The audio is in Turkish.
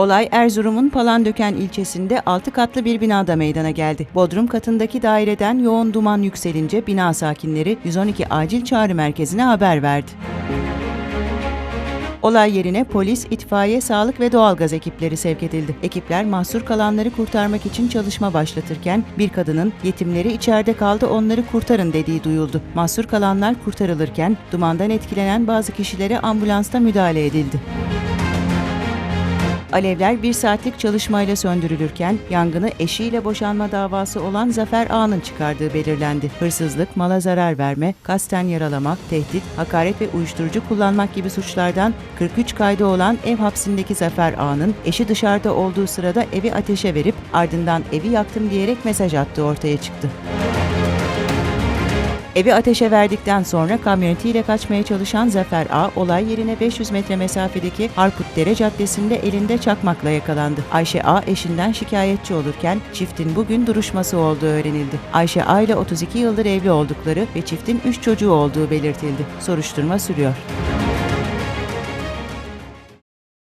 Olay Erzurum'un Palandöken ilçesinde 6 katlı bir binada meydana geldi. Bodrum katındaki daireden yoğun duman yükselince bina sakinleri 112 acil çağrı merkezine haber verdi. Olay yerine polis, itfaiye, sağlık ve doğalgaz ekipleri sevk edildi. Ekipler mahsur kalanları kurtarmak için çalışma başlatırken bir kadının yetimleri içeride kaldı onları kurtarın dediği duyuldu. Mahsur kalanlar kurtarılırken dumandan etkilenen bazı kişilere ambulansta müdahale edildi. Alevler bir saatlik çalışmayla söndürülürken yangını eşiyle boşanma davası olan Zafer Ağa'nın çıkardığı belirlendi. Hırsızlık, mala zarar verme, kasten yaralama, tehdit, hakaret ve uyuşturucu kullanmak gibi suçlardan 43 kaydı olan ev hapsindeki Zafer Ağa'nın eşi dışarıda olduğu sırada evi ateşe verip ardından evi yaktım diyerek mesaj attığı ortaya çıktı. Evi ateşe verdikten sonra kamyonetiyle kaçmaya çalışan Zafer A, olay yerine 500 metre mesafedeki Harputdere Caddesi'nde elinde çakmakla yakalandı. Ayşe A eşinden şikayetçi olurken çiftin bugün duruşması olduğu öğrenildi. Ayşe A ile 32 yıldır evli oldukları ve çiftin 3 çocuğu olduğu belirtildi. Soruşturma sürüyor.